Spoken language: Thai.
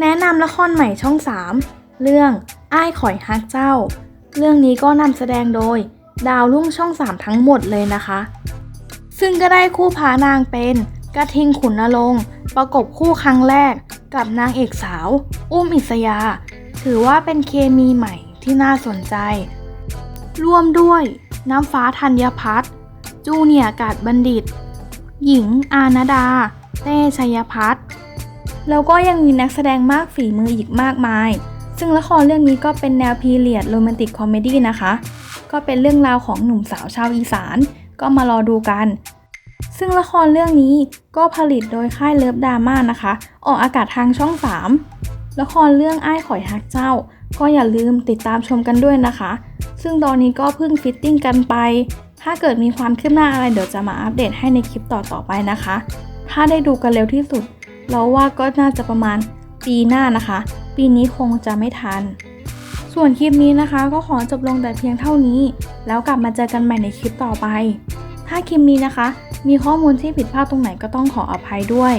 แนะนำละครใหม่ช่อง 3 เรื่องอ้ายข่อยฮักเจ้า เรื่องนี้ก็นำแสดงโดย ดาวรุ่งช่อง 3 ทั้งหมดเลยนะคะ ซึ่งก็ได้คู่พานางเป็นกระทิงขุนนรงค์ประกบคู่ครั้งแรกกับนางเอกสาว อุ้มอิสยา ถือว่าเป็นเคมีใหม่ที่น่าสนใจ ร่วมด้วยน้ำฟ้าธัญพัฒน์จูเนียกาดบัณฑิต หญิงอาณาดา เต้ชัยพัฒน์ แล้วก็ยังมีนักแสดงมากฝีมืออีกมากมาย ซึ่งละครเรื่องนี้ก็เป็นแนวพีเรียดโรแมนติกคอมเมดี้นะคะ ก็เป็นเรื่องราวของหนุ่มสาวชาวอีสาน ก็มารอดูกัน ซึ่งละครเรื่องนี้ก็ผลิตโดยค่ายเลิฟดราม่านะคะ ออกอากาศทางช่อง 3 ละครเรื่องอ้ายข่อยฮักเจ้า ก็อย่าลืมติดตามชมกันด้วยนะคะ ซึ่งตอนนี้ก็เพิ่งฟิตติ้งกันไป ถ้าเกิดมีความคืบหน้าอะไรเดี๋ยวจะมาอัปเดตให้ในคลิปต่อๆไปนะคะ ถ้าได้ดูกันเร็วที่สุด เราว่าก็น่าจะประมาณปีหน้านะคะ ปีนี้คงจะไม่ทัน ส่วนคลิปนี้นะคะ ก็ขอจบลงแต่เพียงเท่านี้ แล้วกลับมาเจอกันใหม่ในคลิปต่อไป ถ้าคลิปนี้นะคะ มีข้อมูลที่ผิดพลาดตรงไหนก็ต้องขออภัยด้วย